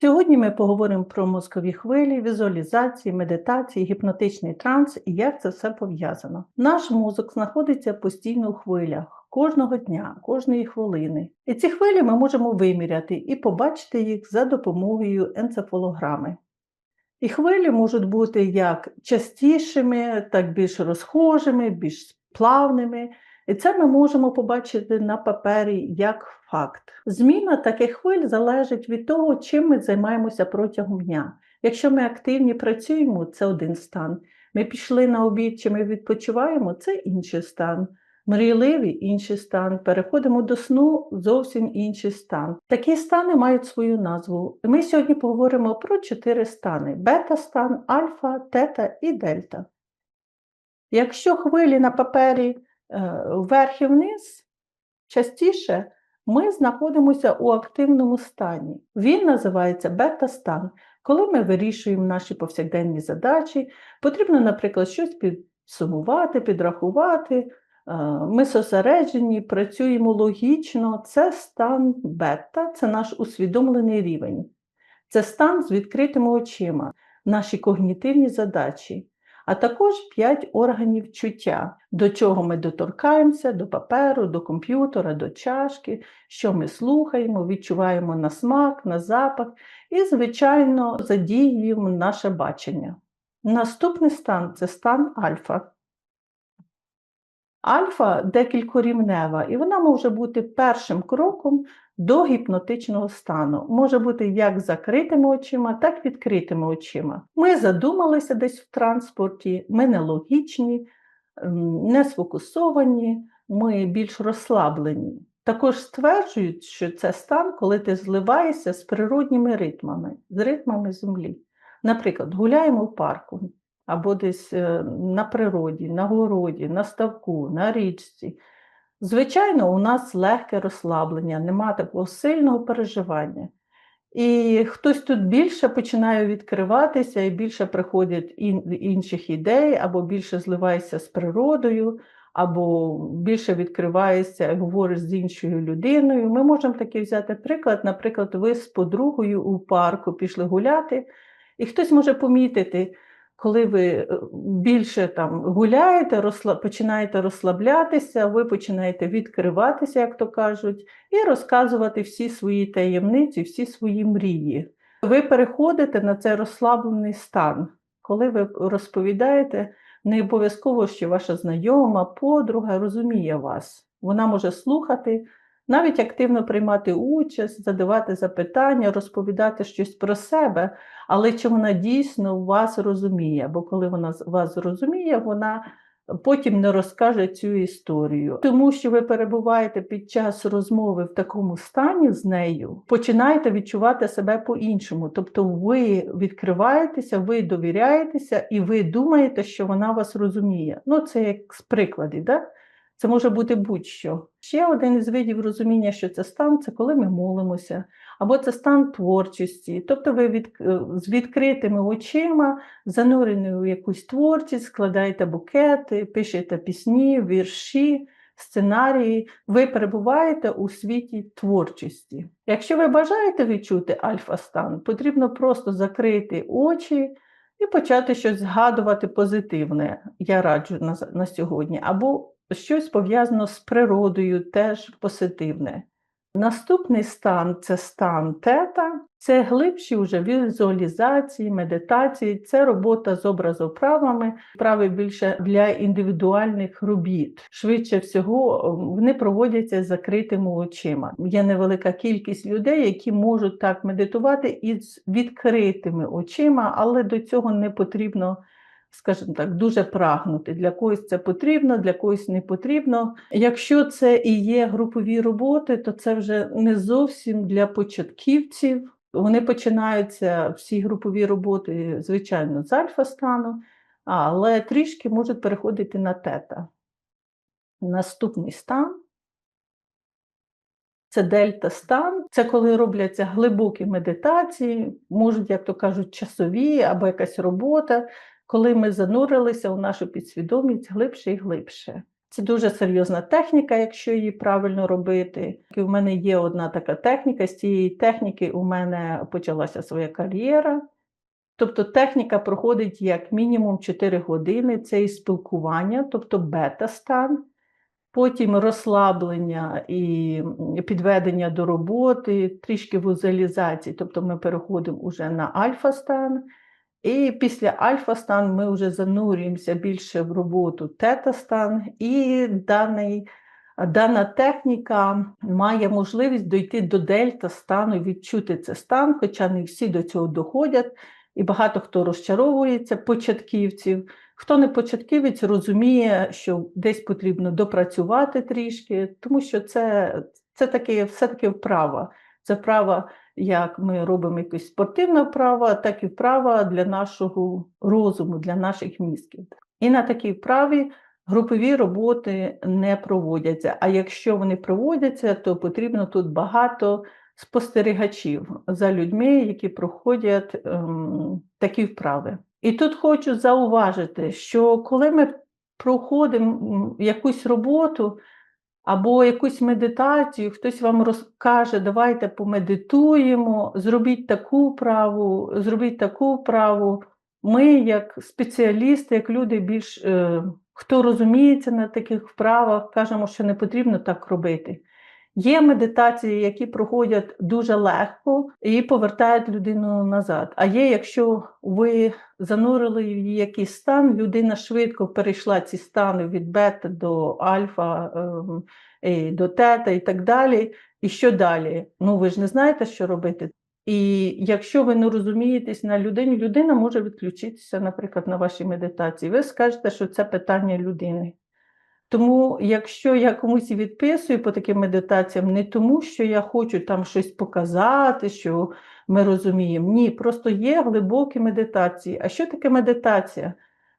Сьогодні ми поговоримо про мозкові хвилі, візуалізації, медитації, гіпнотичний транс і як це все пов'язано. Наш мозок знаходиться постійно у хвилях кожного дня, кожної хвилини. І ці хвилі ми можемо виміряти і побачити їх за допомогою енцефалограми. І хвилі можуть бути як частішими, так більш розхожими, більш плавними. І це ми можемо побачити на папері як факт. Зміна таких хвиль залежить від того, чим ми займаємося протягом дня. Якщо ми активні працюємо, це один стан. Ми пішли на обід чи ми відпочиваємо це інший стан. Мрійливий інший стан, переходимо до сну зовсім інший стан. Такі стани мають свою назву. Ми сьогодні поговоримо про чотири стани: бета-стан, альфа, тета і дельта. Якщо хвилі на папері вверх і вниз, частіше ми знаходимося у активному стані. Він називається бета-стан. Коли ми вирішуємо наші повсякденні задачі, потрібно, наприклад, щось підсумувати, підрахувати. е, Ми зосереджені, працюємо логічно. Це стан бета, це наш усвідомлений рівень. Це стан з відкритими очима, наші когнітивні задачі, а також п'ять органів чуття, до чого ми доторкаємося, до паперу, до комп'ютера, до чашки, що ми слухаємо, відчуваємо на смак, на запах і, звичайно, задіюємо наше бачення. Наступний стан це стан альфа. Альфа декількорівнева, і вона може бути першим кроком до гіпнотичного стану. Може бути як закритими очима, так і відкритими очима. Ми задумалися десь в транспорті, ми нелогічні, ем, не сфокусовані, ми більш розслаблені. Також стверджують, що це стан, коли ти зливаєшся з природніми ритмами, з ритмами землі. Наприклад, гуляємо в парку або десь е, на природі, на городі, на ставку, на річці. Звичайно, у нас легке розслаблення, нема такого сильного переживання. І хтось тут більше починає відкриватися і більше приходять ін- інших ідей, або більше зливається з природою, або більше відкриваєшся і говориш з іншою людиною. Ми можемо такий взяти приклад. Наприклад, ви з подругою у парку пішли гуляти, і хтось може помітити, коли ви е, більше там гуляєте, розсла... починаєте розслаблятися, ви починаєте відкриватися, як то кажуть, і розказувати всі свої таємниці, всі свої мрії. Ви переходите на цей розслаблений стан. Коли ви розповідаєте, не обов'язково, що ваша знайома, подруга розуміє вас. Вона може слухати, навіть активно приймати участь, задавати запитання, розповідати щось про себе, але чи вона дійсно вас розуміє? Бо коли вона вас зрозуміє, вона потім не розкаже цю історію. Тому що ви перебуваєте під час розмови в такому стані з нею, починаєте відчувати себе по-іншому. Тобто ви відкриваєтеся, ви довіряєтеся і ви думаєте, що вона вас розуміє. Ну, це як з прикладів, да? Це може бути будь-що. Ще один із видів розуміння, що це стан, це коли ми молимося, або це стан творчості. Тобто ви від, е, з відкритими очима, занурені у якусь творчість, складаєте букети, пишете пісні, вірші, сценарії. Ви перебуваєте у світі творчості. Якщо ви бажаєте відчути альфа-стан, потрібно просто закрити очі. І почати щось згадувати позитивне, я раджу на, на сьогодні, або щось пов'язано з природою, теж позитивне. Наступний стан це стан тета, це глибші вже візуалізації, медитації, це робота з образоправами, вправи більше для індивідуальних робіт. Швидше всього, вони проводяться з закритими очима. Є невелика кількість людей, які можуть так медитувати із відкритими очима, але до цього не потрібно скажімо так, дуже прагнути. Для когось це потрібно, для когось не потрібно. Якщо це і є групові роботи, то це вже не зовсім для початківців. Вони починаються всі групові роботи, звичайно, з альфа-стану, але трішки можуть переходити на тета. Наступний стан це дельта-стан, це коли робляться глибокі медитації, можуть, як то кажуть, часові або якась робота, коли ми занурилися у нашу підсвідомість глибше і глибше. Це дуже серйозна техніка, якщо її правильно робити. У мене є одна така техніка. З цієї техніки у мене почалася своя кар'єра. Тобто техніка проходить як мінімум 4 години. Це і спілкування, тобто бета-стан, потім розслаблення і підведення до роботи, трішки вузалізації, тобто ми переходимо вже на альфа-стан. І після альфа-стан ми вже занурюємося більше в роботу тета-стан, і даний, дана техніка має можливість дойти до дельта-стану, відчути цей стан, хоча не всі до цього доходять, і багато хто розчаровується початківців. Хто не початківець, розуміє, що десь потрібно допрацювати трішки, тому що це, це таке все-таки вправа. Це вправа як ми робимо якусь спортивне вправа, так і вправа для нашого розуму, для наших мізків. І на такій вправі групові роботи не проводяться. А якщо вони проводяться, то потрібно тут багато спостерігачів за людьми, які проходять ем, такі вправи. І тут хочу зауважити, що коли ми проходимо якусь роботу, або якусь медитацію, хтось вам розкаже, давайте помедитуємо, зробіть таку вправу, зробіть таку вправу. Ми, як спеціалісти, як люди, більш е, хто розуміється на таких вправах, кажемо, що не потрібно так робити. Є медитації, які проходять дуже легко і повертають людину назад. А є, якщо ви занурили її якийсь стан, людина швидко перейшла ці стани від бета до альфа, ем, до тета і так далі. І що далі? Ну ви ж не знаєте, що робити. І якщо ви не розумієтесь на людині, людина може відключитися, наприклад, на вашій медитації. Ви скажете, що це питання людини. Тому, якщо я комусь відписую по таким медитаціям, не тому, що я хочу там щось показати, що ми розуміємо. Ні, просто є глибокі медитації. А що таке медитація?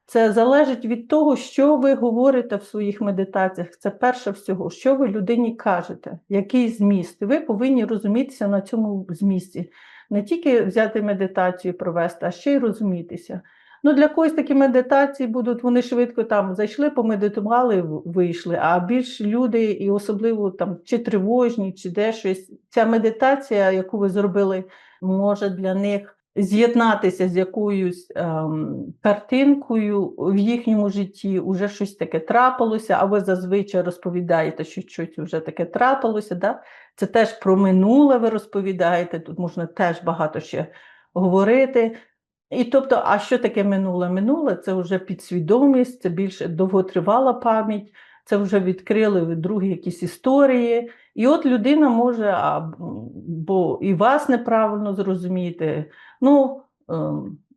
Це залежить від того, що ви говорите в своїх медитаціях. Це перше всього, що ви людині кажете, який зміст. Ви повинні розумітися на цьому змісті. Не тільки взяти медитацію провести, а ще й розумітися. Ну, Для когось такі медитації будуть, вони швидко там зайшли, помедитували, вийшли. А більш люди, і особливо там чи тривожні, чи де щось. Ця медитація, яку ви зробили, може для них з'єднатися з якоюсь ем, картинкою в їхньому житті, вже щось таке трапилося, а ви зазвичай розповідаєте, що щось вже таке трапилося. Да? Це теж про минуле ви розповідаєте, тут можна теж багато ще говорити. І тобто, а що таке минуле? Минуле це вже підсвідомість, це більше довготривала пам'ять, це вже відкрили другі якісь історії. І от людина може або і вас неправильно зрозуміти. Ну,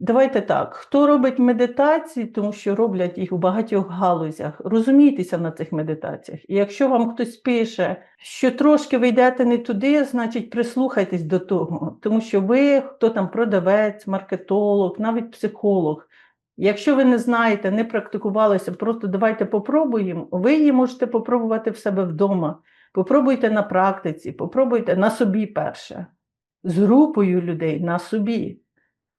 давайте так, хто робить медитації, тому що роблять їх у багатьох галузях, розумійтеся на цих медитаціях. І якщо вам хтось пише, що трошки ви йдете не туди, значить прислухайтесь до того, тому що ви, хто там продавець, маркетолог, навіть психолог. Якщо ви не знаєте, не практикувалися, просто давайте попробуємо, ви її можете попробувати в себе вдома. Попробуйте на практиці, попробуйте на собі перше, з групою людей на собі,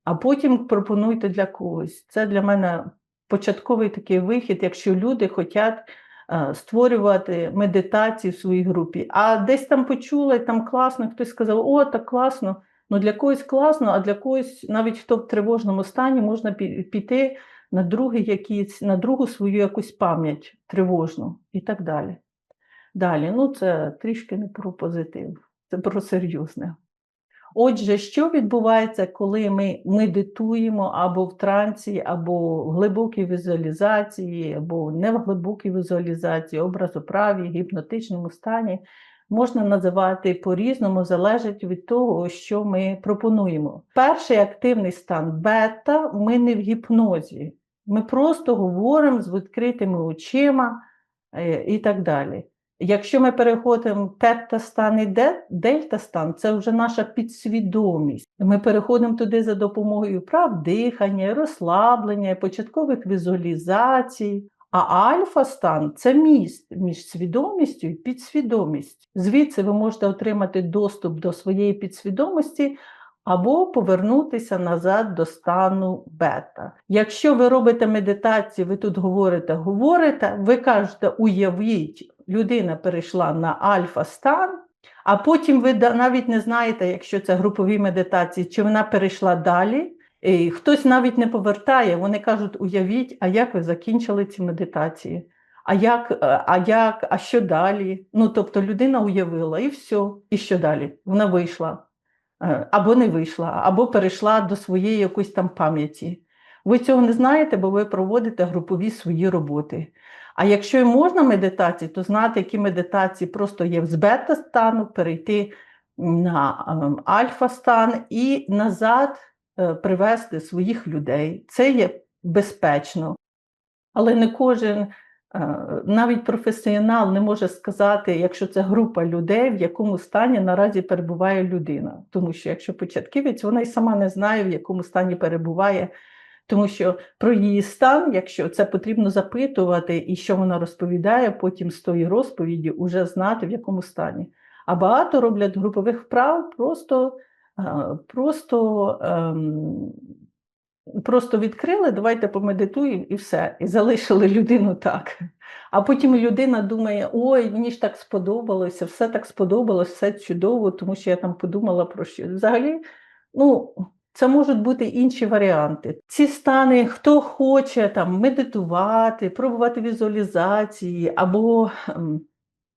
а потім пропонуйте для когось. Це для мене початковий такий вихід, якщо люди хочуть е, створювати медитації в своїй групі. А десь там почули, там класно, хтось сказав, о, так класно. Ну для когось класно, а для когось, навіть хто в тривожному стані, можна піти на другий якийсь, на другу свою якусь пам'ять тривожну і так далі. Далі, ну це трішки не про позитив, це про серйозне. Отже, що відбувається, коли ми медитуємо або в трансі, або в глибокій візуалізації, або не в глибокій візуалізації, образоправі, гіпнотичному стані, можна називати по-різному, залежить від того, що ми пропонуємо. Перший активний стан бета ми не в гіпнозі, ми просто говоримо з відкритими очима е, і так далі. Якщо ми переходимо в тета-стан і дельта-стан, це вже наша підсвідомість. Ми переходимо туди за допомогою прав дихання, розслаблення, початкових візуалізацій. А альфа-стан це міст між свідомістю і підсвідомістю. Звідси ви можете отримати доступ до своєї підсвідомості, або повернутися назад до стану бета. Якщо ви робите медитацію, ви тут говорите, говорите, ви кажете, уявіть, людина перейшла на альфа-стан, а потім ви навіть не знаєте, якщо це групові медитації, чи вона перейшла далі. І хтось навіть не повертає, вони кажуть, уявіть, а як ви закінчили ці медитації? А як, е, а як, а що далі? Ну, тобто людина уявила, і все, і що далі? Вона вийшла. Е, Або не вийшла, або перейшла до своєї якоїсь там пам'яті. Ви цього не знаєте, бо ви проводите групові свої роботи. А якщо і можна медитації, то знати, які медитації просто є з бета-стану, перейти на ем, альфа-стан і назад е, привести своїх людей. Це є безпечно. Але не кожен, навіть професіонал, не може сказати, якщо це група людей, в якому стані наразі перебуває людина. Тому що якщо початківець, вона й сама не знає, в якому стані перебуває. Тому що про її стан, якщо це потрібно запитувати, і що вона розповідає, потім з тої розповіді вже знати, в якому стані. А багато роблять групових вправ просто, е, просто, ем, просто відкрили, давайте помедитуємо і все. І залишили людину так. А потім людина думає: ой, мені ж так сподобалося, все так сподобалось, все чудово, тому що я там подумала про що. Взагалі, ну. Це можуть бути інші варіанти. Ці стани, хто хоче там медитувати, пробувати візуалізації, або ем,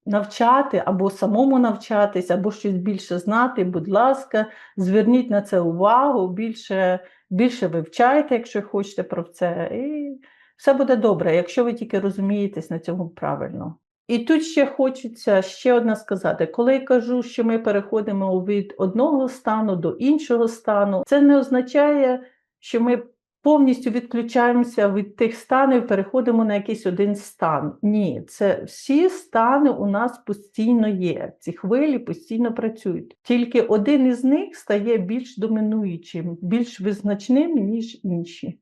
навчати, або самому навчатись, або щось більше знати, будь ласка, зверніть на це увагу, більше, більше вивчайте, якщо хочете про це, і все буде добре, якщо ви тільки розумієтесь на цьому правильно. І тут ще хочеться ще одне сказати: коли я кажу, що ми переходимо від одного стану до іншого стану, це не означає, що ми повністю відключаємося від тих станів, переходимо на якийсь один стан. Ні, це всі стани у нас постійно є. Ці хвилі постійно працюють. Тільки один із них стає більш домінуючим, більш визначним, ніж інші.